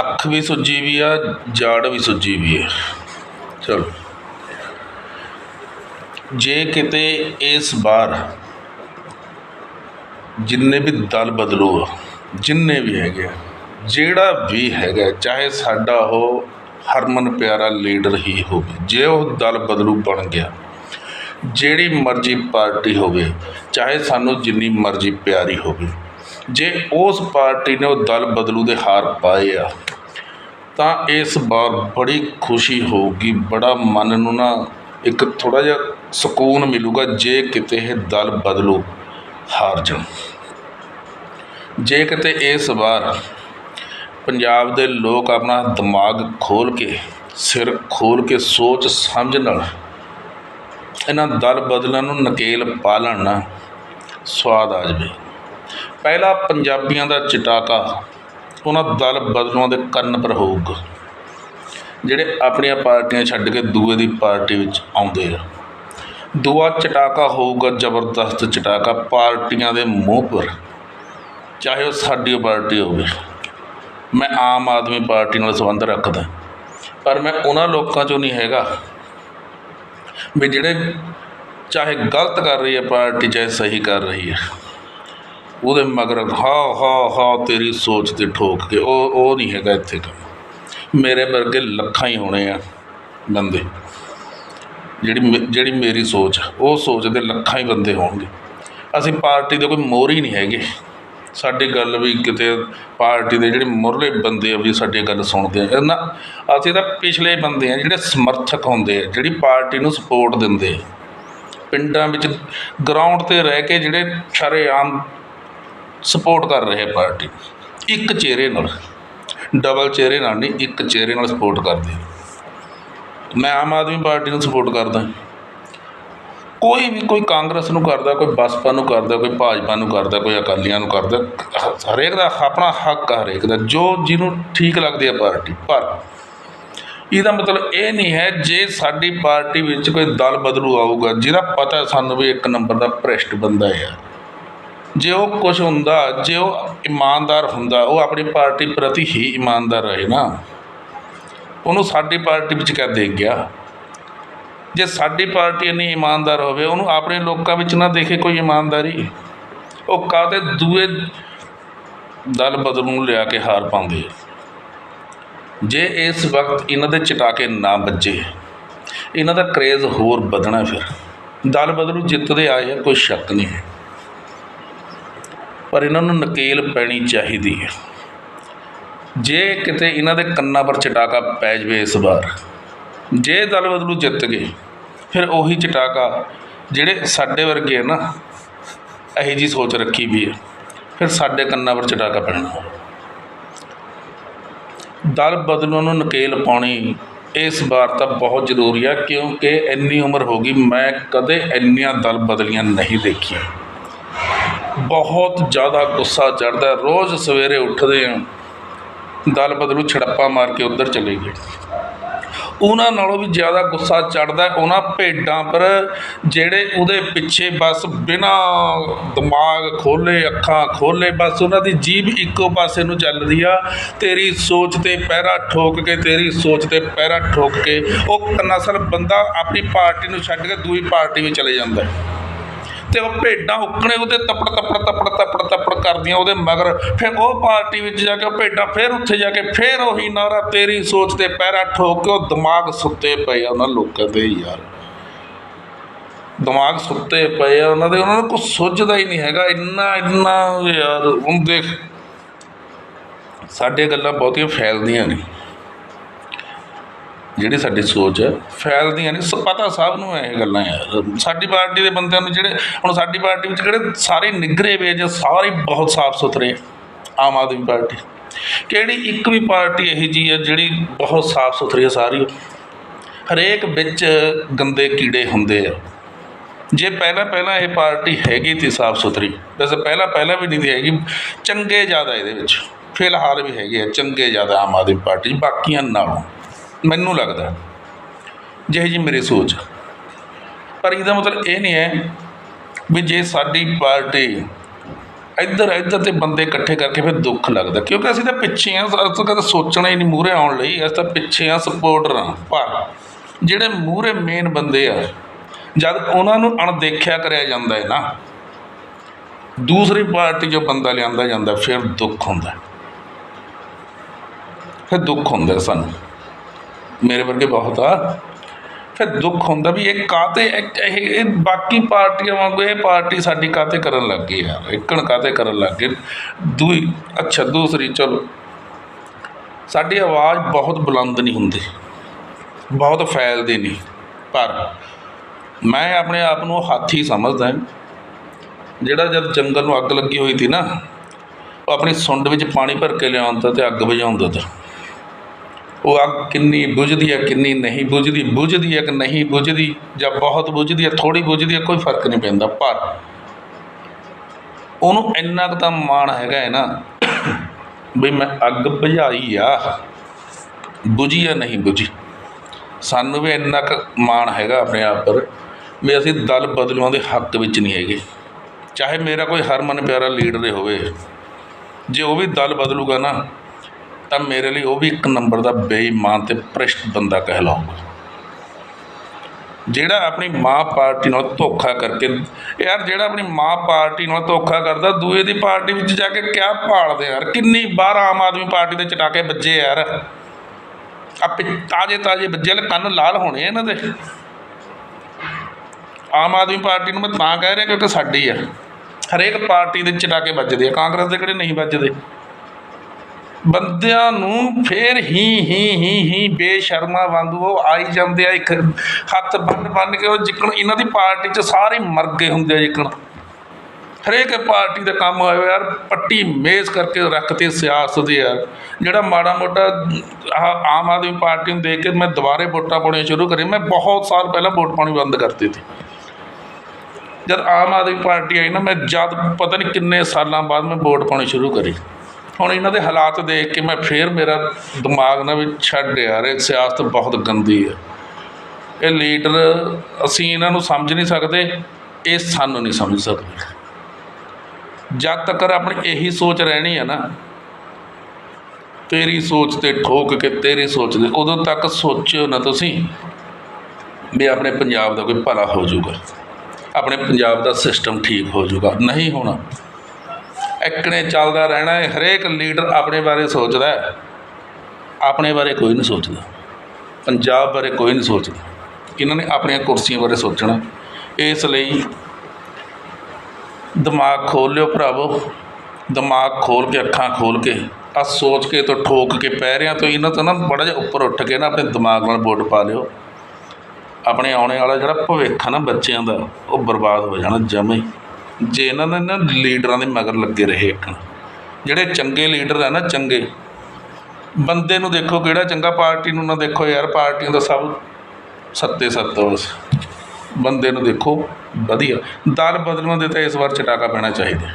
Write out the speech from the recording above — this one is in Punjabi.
ਅੱਖ ਵੀ ਸੁੱਜੀ ਵੀ ਆ ਜਾੜ ਵੀ ਸੁੱਜੀ ਵੀ ਆ। ਚਲੋ। ਜੇ ਕਿਤੇ ਇਸ ਵਾਰ ਜਿੰਨੇ ਵੀ ਦਲ ਬਦਲੂ ਜਿੰਨੇ ਵੀ ਹੈਗੇ ਆ, ਜਿਹੜਾ ਵੀ ਹੈਗਾ ਚਾਹੇ ਸਾਡਾ ਉਹ ਹਰਮਨ ਪਿਆਰਾ ਲੀਡਰ ਹੀ ਹੋਵੇ ਜੇ ਉਹ ਦਲ ਬਦਲੂ ਬਣ ਗਿਆ। ਜਿਹੜੀ ਮਰਜ਼ੀ ਪਾਰਟੀ ਹੋਵੇ ਚਾਹੇ ਸਾਨੂੰ ਜਿੰਨੀ ਮਰਜ਼ੀ ਪਿਆਰੀ ਹੋਵੇ ਜੇ ਉਸ ਪਾਰਟੀ ਨੇ ਉਹ ਦਲ ਬਦਲੂ ਦੇ ਹਾਰ ਪਾਏ ਆ ਤਾਂ ਇਸ ਵਾਰ ਬੜੀ ਖੁਸ਼ੀ ਹੋਊਗੀ। ਬੜਾ ਮਨ ਨੂੰ ਨਾ ਇੱਕ ਥੋੜ੍ਹਾ ਜਿਹਾ ਸਕੂਨ ਮਿਲੂਗਾ ਜੇ ਕਿਤੇ ਇਹ ਦਲ ਬਦਲੂ ਹਾਰ ਜਾਣ। ਜੇ ਕਿਤੇ ਇਸ ਵਾਰ ਪੰਜਾਬ ਦੇ ਲੋਕ ਆਪਣਾ ਦਿਮਾਗ ਖੋਲ ਕੇ, ਸਿਰ ਖੋਲ ਕੇ ਸੋਚ ਸਮਝ ਨਾਲ ਇਹਨਾਂ ਦਲ ਬਦਲਾਂ ਨੂੰ ਨਕੇਲ ਪਾ ਲੈਣ ਨਾ ਸਵਾਦ ਆ ਜਾਵੇ। ਪਹਿਲਾ ਪੰਜਾਬੀਆਂ ਦਾ ਚਟਾਕਾ ਉਹਨਾਂ ਦਲ ਬਦਲੂਆਂ ਦੇ ਕੰਨ ਪਰ ਹੋਊਗਾ। ਜਿਹੜੇ ਆਪਣੀਆਂ ਪਾਰਟੀਆਂ ਛੱਡ ਕੇ ਦੂਏ ਦੀ ਪਾਰਟੀ ਵਿੱਚ ਆਉਂਦੇ ਆ। ਦੂਆ ਚਟਾਕਾ ਹੋਊਗਾ ਜ਼ਬਰਦਸਤ ਚਟਾਕਾ ਪਾਰਟੀਆਂ ਦੇ ਮੂੰਹ ਪਰ, ਚਾਹੇ ਉਹ ਸਾਡੀ ਪਾਰਟੀ ਹੋਵੇ। ਮੈਂ ਆਮ ਆਦਮੀ ਪਾਰਟੀ ਨਾਲ ਸੰਬੰਧ ਰੱਖਦਾ, ਪਰ ਮੈਂ ਉਹਨਾਂ ਲੋਕਾਂ ਚੋਂ ਨਹੀਂ ਹੈਗਾ ਵੀ ਜਿਹੜੇ ਚਾਹੇ ਗਲਤ ਕਰ ਰਹੀ ਹੈ ਪਾਰਟੀ, ਚਾਹੇ ਸਹੀ ਕਰ ਰਹੀ ਹੈ। ਉਹਦੇ ਮਗਰ ਹਾ ਹਾ ਹਾ, ਤੇਰੀ ਸੋਚ ਤੇ ਠੋਕ ਕੇ, ਉਹ ਉਹ ਨਹੀਂ ਹੈਗਾ ਇੱਥੇ ਕੰਮ। ਮੇਰੇ ਵਰਗੇ ਲੱਖਾਂ ਹੀ ਹੋਣੇ ਆ ਬੰਦੇ। ਜਿਹੜੀ ਮੇ- ਜਿਹੜੀ ਮੇਰੀ ਸੋਚ ਉਹ ਸੋਚ ਦੇ ਲੱਖਾਂ ਹੀ ਬੰਦੇ ਹੋਣਗੇ। ਅਸੀਂ ਪਾਰਟੀ ਦੇ ਕੋਈ ਮੋਹਰ ਹੀ ਨਹੀਂ ਹੈਗੇ। ਸਾਡੀ ਗੱਲ ਵੀ ਕਿਤੇ ਪਾਰਟੀ ਦੇ ਜਿਹੜੇ ਮੁਰਲੇ ਬੰਦੇ ਆ ਵੀ ਸਾਡੀ ਗੱਲ ਸੁਣਦੇ ਆ। ਨਾ, ਅਸੀਂ ਤਾਂ ਪਿਛਲੇ ਬੰਦੇ ਆ ਜਿਹੜੇ ਸਮਰਥਕ ਹੁੰਦੇ ਆ, ਜਿਹੜੀ ਪਾਰਟੀ ਨੂੰ ਸਪੋਰਟ ਦਿੰਦੇ ਆ। ਪਿੰਡਾਂ ਵਿੱਚ ਗਰਾਊਂਡ ਤੇ ਰਹਿ ਕੇ ਜਿਹੜੇ ਸ਼ਰੇਆਮ ਸਪੋਰਟ ਕਰ ਰਹੇ ਪਾਰਟੀ। ਇੱਕ ਚਿਹਰੇ ਨਾਲ। ਡਬਲ ਚਿਹਰੇ ਨਾਲ ਨਹੀਂ, ਇੱਕ ਚਿਹਰੇ ਨਾਲ ਸਪੋਰਟ ਕਰਦੇ ਮੈਂ ਆਮ ਆਦਮੀ ਪਾਰਟੀ ਨੂੰ ਸਪੋਰਟ ਕਰਦਾ। ਕੋਈ ਵੀ ਕੋਈ ਕਾਂਗਰਸ ਨੂੰ ਕਰਦਾ, ਕੋਈ ਬਸਪਾ ਨੂੰ ਕਰਦਾ, ਕੋਈ ਭਾਜਪਾ ਨੂੰ ਕਰਦਾ, ਕੋਈ ਅਕਾਲੀਆਂ ਨੂੰ ਕਰਦਾ, ਹਰੇਕ ਦਾ ਆਪਣਾ ਹੱਕ ਆ, ਹਰੇਕ ਦਾ, ਜੋ ਜਿਹਨੂੰ ਠੀਕ ਲੱਗਦੀ ਹੈ ਪਾਰਟੀ। ਪਰ ਇਹਦਾ ਮਤਲਬ ਇਹ ਨਹੀਂ ਹੈ, ਜੇ ਸਾਡੀ ਪਾਰਟੀ ਵਿੱਚ ਕੋਈ ਦਲ ਬਦਲੂ ਆਊਗਾ, ਜਿਹਦਾ ਪਤਾ ਸਾਨੂੰ ਵੀ ਇੱਕ ਨੰਬਰ ਦਾ ਭ੍ਰਿਸ਼ਟ ਬੰਦਾ ਹੈ ਜੇ ਉਹ ਕੁਝ ਹੁੰਦਾ, ਜੇ ਉਹ ਇਮਾਨਦਾਰ ਹੁੰਦਾ, ਉਹ ਆਪਣੀ ਪਾਰਟੀ ਪ੍ਰਤੀ ਹੀ ਇਮਾਨਦਾਰ ਰਹੇ ਨਾ, ਉਹਨੂੰ ਸਾਡੀ ਪਾਰਟੀ ਵਿੱਚ ਕਿਆ ਦੇ ਗਿਆ? ਜੇ ਸਾਡੀ ਪਾਰਟੀ ਇੰਨੀ ਇਮਾਨਦਾਰ ਹੋਵੇ, ਉਹਨੂੰ ਆਪਣੇ ਲੋਕਾਂ ਵਿੱਚ ਨਾ ਦੇਖੇ ਕੋਈ ਇਮਾਨਦਾਰੀ? ਉਹ ਕਾਹਤੇ ਦੂਏ ਦਲ ਬਦਲ ਨੂੰ ਲਿਆ ਕੇ ਹਾਰ ਪਾਉਂਦੇ ਜੇ ਇਸ ਵਕਤ ਇਹਨਾਂ ਦੇ ਚਟਾਕੇ ਨਾ ਵੱਜੇ, ਇਹਨਾਂ ਦਾ ਕਰੇਜ਼ ਹੋਰ ਵਧਣਾ ਫਿਰ। ਦਲ ਬਦਲੂ ਜਿੱਤਦੇ ਆਏ ਆ, ਕੋਈ ਸ਼ੱਕ ਨਹੀਂ। ਹੈ ਪਰ ਇਹਨਾਂ ਨੂੰ ਨਕੇਲ ਪੈਣੀ ਚਾਹੀਦੀ ਹੈ। ਜੇ ਕਿਤੇ ਇਹਨਾਂ ਦੇ ਕੰਨਾਂ ਪਰ ਚਟਾਕਾ ਪੈ ਜਵੇ ਇਸ ਵਾਰ, ਜੇ ਦਲ ਬਦਲੂ ਜਿੱਤ ਗਏ, ਫਿਰ ਉਹੀ ਚਟਾਕਾ ਜਿਹੜੇ ਸਾਡੇ ਵਰਗੇ ਆ ਨਾ, ਇਹੋ ਜੀ ਸੋਚ ਰੱਖੀ ਵੀ ਹੈ ਫਿਰ ਸਾਡੇ ਕੰਨਾਂ ਪਰ ਚਟਾਕਾ ਪੈਣਾ। ਦਲ ਬਦਲੂ ਨੂੰ ਨਕੇਲ ਪਾਉਣੀ ਇਸ ਵਾਰ ਤਾਂ ਬਹੁਤ ਜ਼ਰੂਰੀ ਆ, ਕਿਉਂਕਿ ਇੰਨੀ ਉਮਰ ਹੋ ਗਈ, ਮੈਂ ਕਦੇ ਇੰਨੀਆਂ ਦਲ ਬਦਲੀਆਂ ਨਹੀਂ ਦੇਖੀਆਂ। ਬਹੁਤ ਜ਼ਿਆਦਾ ਗੁੱਸਾ ਚੜਦਾ ਰੋਜ਼ ਸਵੇਰੇ ਉੱਠਦੇ ਆ ਦਲ ਬਦਲੂ ਛੜੱਪਾ ਮਾਰ ਕੇ ਉੱਧਰ ਚਲੇ ਗਏ। ਉਹਨਾਂ ਨਾਲੋਂ ਵੀ ਜ਼ਿਆਦਾ ਗੁੱਸਾ ਚੜਦਾ ਉਹਨਾਂ ਭੇਡਾਂ ਪਰ, ਜਿਹੜੇ ਉਹਦੇ ਪਿੱਛੇ ਬਸ ਬਿਨਾ ਦਿਮਾਗ ਖੋਲੇ ਅੱਖਾਂ ਖੋਲੇ ਬਸ ਉਹਨਾਂ ਦੀ ਜੀਭ ਇੱਕੋ ਪਾਸੇ ਨੂੰ ਚੱਲਦੀ ਆ। ਤੇਰੀ ਸੋਚ ਤੇ ਪਹਿਰਾ ਠੋਕ ਕੇ, ਤੇਰੀ ਸੋਚ ਤੇ ਪਹਿਰਾ ਠੋਕ ਕੇ, ਉਹ ਨਸਲ ਬੰਦਾ ਆਪਣੀ ਪਾਰਟੀ ਨੂੰ ਛੱਡ ਕੇ ਦੂਜੀ ਪਾਰਟੀ ਵਿੱਚ ਚਲੇ ਜਾਂਦਾ ਤੇ ਉਹ ਭੇਡਾਂ ਉੱਕਣੇ ਉਹਦੇ ਤੱਪੜ ਤੱਪੜ ਤੱਪੜ ਤੱਪੜ ਤੱਪੜ ਕਰਦੀਆਂ ਉਹਦੇ ਮਗਰ। ਫਿਰ ਉਹ ਪਾਰਟੀ ਵਿੱਚ ਜਾ ਕੇ ਉਹ ਭੇਡਾਂ ਫਿਰ ਉੱਥੇ ਜਾ ਕੇ ਫਿਰ ਉਹੀ ਨਾਰਾ ਤੇਰੀ ਸੋਚ ਤੇ ਪੈਰਾ ਠੋਕ ਕੇ ਉਹ ਦਿਮਾਗ ਸੁੱਤੇ ਪਏ ਆ ਉਹਨਾਂ ਲੋਕਾਂ ਦੇ ਯਾਰ। ਦਿਮਾਗ ਸੁੱਤੇ ਪਏ ਆ ਉਹਨਾਂ ਦੇ, ਉਹਨਾਂ ਨੂੰ ਕੁਝ ਸੁੱਝਦਾ ਹੀ ਨਹੀਂ ਹੈਗਾ। ਇੰਨਾ ਇੰਨਾ ਯਾਰ, ਹੁਣ ਦੇਖ, ਸਾਡੇ ਗੱਲਾਂ ਬਹੁਤੀਆਂ ਫੈਲਦੀਆਂ ਨੇ। ਜਿਹੜੀ ਸਾਡੀ ਸੋਚ ਹੈ ਫੈਲਦੀਆਂ ਨਹੀਂ ਸ- ਪਤਾ ਸਭ ਨੂੰ ਹੈ ਇਹ ਗੱਲਾਂ ਯਾਰ। ਸਾਡੀ ਪਾਰਟੀ ਦੇ ਬੰਦਿਆਂ ਨੂੰ ਜਿਹੜੇ ਹੁਣ ਸਾਡੀ ਪਾਰਟੀ ਵਿੱਚ ਕਿਹੜੇ ਸਾਰੇ ਨਿਗਰੇ ਵੇ ਜਾਂ ਸਾਰੇ ਬਹੁਤ ਸਾਫ਼ ਸੁਥਰੇ ਆਮ ਆਦਮੀ ਪਾਰਟੀ। ਕਿਹੜੀ ਇੱਕ ਵੀ ਪਾਰਟੀ ਇਹੋ ਜੀ ਹੈ ਜਿਹੜੀ ਬਹੁਤ ਸਾਫ਼ ਸੁਥਰੀ ਹੈ ਸਾਰੀ? ਹਰੇਕ ਵਿੱਚ ਗੰਦੇ ਕੀੜੇ ਹੁੰਦੇ ਆ। ਜੇ ਪਹਿਲਾਂ ਪਹਿਲਾਂ ਇਹ ਪਾਰਟੀ ਹੈਗੀ ਤੀ ਸਾਫ਼ ਸੁਥਰੀ ਵੈਸੇ ਪਹਿਲਾਂ ਪਹਿਲਾਂ ਵੀ ਨਹੀਂ ਸੀ ਹੈਗੀ ਚੰਗੇ ਜ਼ਿਆਦਾ ਇਹਦੇ ਵਿੱਚ। ਫਿਲਹਾਲ ਵੀ ਹੈਗੇ ਆ ਚੰਗੇ ਜ਼ਿਆਦਾ ਆਮ ਆਦਮੀ ਪਾਰਟੀ 'ਚ, ਬਾਕੀਆਂ ਨਾਲੋਂ। ਮੈਨੂੰ ਲੱਗਦਾ ਜਿਹੇ ਜੀ ਮੇਰੀ ਸੋਚ ਪਰ ਇਹਦਾ ਮਤਲਬ ਇਹ ਨਹੀਂ ਹੈ ਵੀ ਜੇ ਸਾਡੀ ਪਾਰਟੀ ਇੱਧਰ ਇੱਧਰ ਤੇ ਬੰਦੇ ਇਕੱਠੇ ਕਰਕੇ ਫਿਰ ਦੁੱਖ ਲੱਗਦਾ, ਕਿਉਂਕਿ ਅਸੀਂ ਤਾਂ ਪਿੱਛੇ ਆ ਅਸੀਂ ਤਾਂ ਕਦੇ ਸੋਚਣਾ ਹੀ ਨਹੀਂ ਮੂਹਰੇ ਆਉਣ ਲਈ, ਅਸੀਂ ਤਾਂ ਪਿੱਛੇ ਆ ਸਪੋਰਟਰ ਆ ਪਰ ਜਿਹੜੇ ਮੂਹਰੇ ਮੇਨ ਬੰਦੇ ਆ, ਜਦ ਉਹਨਾਂ ਨੂੰ ਅਣਦੇਖਿਆ ਕਰਿਆ ਜਾਂਦਾ ਹੈ ਨਾ, ਦੂਸਰੀ ਪਾਰਟੀ ਜੋ ਬੰਦਾ ਲਿਆਂਦਾ ਜਾਂਦਾ, ਫਿਰ ਦੁੱਖ ਹੁੰਦਾ ਫਿਰ ਦੁੱਖ ਹੁੰਦਾ ਸਾਨੂੰ। ਮੇਰੇ ਵਰਗੇ ਬਹੁਤ ਆ। ਫਿਰ ਦੁੱਖ ਹੁੰਦਾ ਵੀ ਇਹ ਕਾਤੇ ਇਹ ਇਹ ਬਾਕੀ ਪਾਰਟੀਆਂ ਵਾਂਗੂ ਇਹ ਪਾਰਟੀ ਸਾਡੀ ਕਾਤੇ ਕਰਨ ਲੱਗ ਗਈ ਯਾਰ ਇੱਕਣ ਕਾਤੇ ਕਰਨ ਲੱਗ ਗਏ? ਦੂਈ, ਅੱਛਾ, ਦੂਸਰੀ, ਚਲੋ। ਸਾਡੀ ਆਵਾਜ਼ ਬਹੁਤ ਬੁਲੰਦ ਨਹੀਂ ਹੁੰਦੀ। ਬਹੁਤ ਫੈਲਦੀ ਨਹੀਂ। ਪਰ ਮੈਂ ਆਪਣੇ ਆਪ ਨੂੰ ਹਾਥੀ ਸਮਝਦਾ ਜਿਹੜਾ ਜਦ ਜੰਗਲ ਨੂੰ ਅੱਗ ਲੱਗੀ ਹੋਈ ਸੀ ਨਾ, ਉਹ ਆਪਣੀ ਸੁੰਡ ਵਿੱਚ ਪਾਣੀ ਭਰ ਕੇ ਲਿਆਉਂਦਾ ਤੇ ਅੱਗ ਬੁਝਾਉਂਦਾ ਤਾ। ਉਹ ਅੱਗ ਕਿੰਨੀ ਬੁਝਦੀ ਹੈ, ਕਿੰਨੀ ਨਹੀਂ ਬੁਝਦੀ ਬੁਝਦੀ ਹੈ ਕਿ ਨਹੀਂ ਬੁਝਦੀ ਜਾਂ ਬਹੁਤ ਬੁਝਦੀ ਹੈ ਥੋੜੀ ਬੁਝਦੀ ਹੈ, ਕੋਈ ਫ਼ਰਕ ਨਹੀਂ ਪੈਂਦਾ। ਪਰ ਉਹਨੂੰ ਇੰਨਾ ਕੁ ਤਾਂ ਮਾਣ ਹੈਗਾ ਹੈ ਨਾ ਵੀ ਮੈਂ ਅੱਗ ਬੁਝਾਈ ਆ, ਬੁਝੀ ਆ ਨਹੀਂ ਬੁਝੀ। ਸਾਨੂੰ ਵੀ ਇੰਨਾ ਕੁ ਮਾਣ ਹੈਗਾ ਆਪਣੇ ਆਪ ਪਰ ਵੀ ਅਸੀਂ ਦਲ ਬਦਲੂਆਂ ਦੇ ਹੱਕ ਵਿੱਚ ਨਹੀਂ ਹੈਗੇ। ਚਾਹੇ ਮੇਰਾ ਕੋਈ ਹਰਮਨ ਪਿਆਰਾ ਲੀਡਰ ਹੋਵੇ, ਜੇ ਉਹ ਵੀ ਦਲ ਬਦਲੂਗਾ ਨਾ ਤਾਂ ਮੇਰੇ ਲਈ ਉਹ ਵੀ ਇੱਕ ਨੰਬਰ ਦਾ ਬੇਈਮਾਨ ਤੇ ਭ੍ਰਿਸ਼ਟ ਬੰਦਾ ਕਹਿਲਾਊਗਾ। ਜਿਹੜਾ ਆਪਣੀ ਮਾਂ ਪਾਰਟੀ ਨਾਲ ਧੋਖਾ ਕਰਕੇ, ਯਾਰ ਜਿਹੜਾ ਆਪਣੀ ਮਾਂ ਪਾਰਟੀ ਨਾਲ ਧੋਖਾ ਕਰਦਾ, ਦੂਏ ਦੀ ਪਾਰਟੀ ਵਿੱਚ ਜਾ ਕੇ ਕਿਆ ਭਾਲਦੇ ਯਾਰ? ਕਿੰਨੀ ਵਾਰ ਆਮ ਆਦਮੀ ਪਾਰਟੀ ਦੇ ਚਟਾਕੇ ਵੱਜੇ ਯਾਰ। ਆ ਤਾਜੇ ਤਾਜੇ ਵੱਜੇ ਵਾਲੇ ਕੰਨ ਲਾਲ ਹੋਣੇ ਇਹਨਾਂ ਦੇ। ਆਮ ਆਦਮੀ ਪਾਰਟੀ ਨੂੰ ਮੈਂ ਤਾਂ ਕਹਿ ਰਿਹਾ ਕਿਉਂਕਿ ਸਾਡੀ ਆ। ਹਰੇਕ ਪਾਰਟੀ ਦੇ ਚਟਾਕੇ ਵੱਜਦੇ ਆ, ਕਾਂਗਰਸ ਦੇ ਕਿਹੜੇ ਨਹੀਂ ਵੱਜਦੇ? ਬੰਦਿਆਂ ਨੂੰ ਫੇਰ ਹੀ ਹੀ ਹੀ ਹੀ ਬੇਸ਼ਰਮਾ ਵਾਂਗੂ ਉਹ ਆਈ ਜਾਂਦੇ ਆ, ਇੱਕ ਹੱਥ ਬੰਨ ਬੰਨ ਕੇ ਉਹ ਜਿੱਕਣ ਇਹਨਾਂ ਦੀ ਪਾਰਟੀ 'ਚ ਸਾਰੇ ਮਰ ਗਏ ਹੁੰਦੇ ਆ ਜਿੱਕਣ। ਹਰੇਕ ਪਾਰਟੀ ਦਾ ਕੰਮ ਹੋਇਆ ਯਾਰ, ਪੱਟੀ ਮੇਜ਼ ਕਰਕੇ ਰੱਖਤੇ ਸਿਆਸਤ ਦੇ ਯਾਰ। ਜਿਹੜਾ ਮਾੜਾ ਮੋਟਾ ਆਮ ਆਦਮੀ ਪਾਰਟੀ ਨੂੰ ਦੇਖ ਕੇ ਮੈਂ ਦੁਬਾਰੇ ਵੋਟਾਂ ਪਾਉਣੀਆਂ ਸ਼ੁਰੂ ਕਰੀ ਮੈਂ ਬਹੁਤ ਸਾਲ ਪਹਿਲਾਂ ਵੋਟ ਪਾਉਣੀ ਬੰਦ ਕਰਤੀ ਸੀ। ਜਦ ਆਮ ਆਦਮੀ ਪਾਰਟੀ ਆਈ ਨਾ, ਮੈਂ ਜਦ ਪਤਾ ਨਹੀਂ ਕਿੰਨੇ ਸਾਲਾਂ ਬਾਅਦ ਮੈਂ ਵੋਟ ਪਾਉਣੀ ਸ਼ੁਰੂ ਕਰੀ। ਹੁਣ ਇਹਨਾਂ ਦੇ ਹਾਲਾਤ ਦੇਖ ਕੇ ਮੈਂ ਫੇਰ ਮੇਰਾ ਦਿਮਾਗ ਨਾ ਵੀ ਛੱਡ ਯਾਰ ਇਹ ਸਿਆਸਤ ਬਹੁਤ ਗੰਦੀ ਹੈ। ਇਹ ਲੀਡਰ ਅਸੀਂ ਇਹਨਾਂ ਨੂੰ ਸਮਝ ਨਹੀਂ ਸਕਦੇ, ਇਹ ਸਾਨੂੰ ਨਹੀਂ ਸਮਝ ਸਕਦੇ। ਜਦ ਤੱਕ ਆਪਣੀ ਇਹੀ ਸੋਚ ਰਹਿਣੀ ਹੈ ਨਾ, ਤੇਰੀ ਸੋਚ ਤੇ ਠੋਕ ਕੇ ਤੇਰੀ ਸੋਚ ਦੇ ਉਦੋਂ ਤੱਕ ਸੋਚਿਓ ਨਾ ਤੁਸੀਂ ਵੀ ਆਪਣੇ ਪੰਜਾਬ ਦਾ ਕੋਈ ਭਲਾ ਹੋ ਜਾਊਗਾ। ਆਪਣੇ ਪੰਜਾਬ ਦਾ ਸਿਸਟਮ ਠੀਕ ਹੋ ਜਾਊਗਾ। ਨਹੀਂ ਹੋਣਾ। ਐਕਣੇ ਚੱਲਦਾ ਰਹਿਣਾ ਹੈ, ਹਰੇਕ ਲੀਡਰ ਆਪਣੇ ਬਾਰੇ ਸੋਚਦਾ ਹੈ। ਆਪਣੇ ਬਾਰੇ ਕੋਈ ਨਹੀਂ ਸੋਚਦਾ। ਪੰਜਾਬ ਬਾਰੇ ਕੋਈ ਨਹੀਂ ਸੋਚਦਾ। ਇਹਨਾਂ ਨੇ ਆਪਣੀਆਂ ਕੁਰਸੀਆਂ ਬਾਰੇ ਸੋਚਣਾ। ਇਸ ਲਈ ਦਿਮਾਗ ਖੋਲ ਲਿਓ ਭਰਾਵੋ। ਦਿਮਾਗ ਖੋਲ ਕੇ, ਅੱਖਾਂ ਖੋਲ ਕੇ ਆ ਸੋਚ ਕੇ ਤੋਂ ਠੋਕ ਕੇ ਪੈ ਪੈਰਿਆਂ ਤੋਂ ਇਹਨਾਂ ਤੋਂ ਨਾ ਬੜਾ ਜਿਹਾ ਉੱਪਰ ਉੱਠ ਕੇ ਨਾ ਆਪਣੇ ਦਿਮਾਗ ਨਾਲ ਵੋਟ ਪਾ ਲਿਓ। ਆਪਣੇ ਆਉਣੇ ਵਾਲਾ ਜਿਹੜਾ ਭਵਿੱਖ ਆ ਨਾ ਬੱਚਿਆਂ ਦਾ, ਉਹ ਬਰਬਾਦ ਹੋ ਜਾਣਾ ਜਮੇ ਜੇ ਇਹਨਾਂ ਦੇ ਨਾ ਲੀਡਰਾਂ ਦੇ ਮਗਰ ਲੱਗੇ ਰਹੇ ਇੱਕ ਜਿਹੜੇ ਚੰਗੇ ਲੀਡਰ ਆ ਨਾ ਚੰਗੇ, ਬੰਦੇ ਨੂੰ ਦੇਖੋ ਕਿਹੜਾ ਚੰਗਾ, ਪਾਰਟੀ ਨੂੰ ਨਾ ਦੇਖੋ ਯਾਰ, ਪਾਰਟੀਆਂ ਦਾ ਸਭ ਸੱਤੇ ਸੱਤ ਉਸ ਬੰਦੇ ਨੂੰ ਦੇਖੋ ਵਧੀਆ, ਦਲ ਬਦਲਣ ਦੇ ਤਾਂ ਇਸ ਵਾਰ ਚਟਾਕਾ ਪੈਣਾ ਚਾਹੀਦਾ।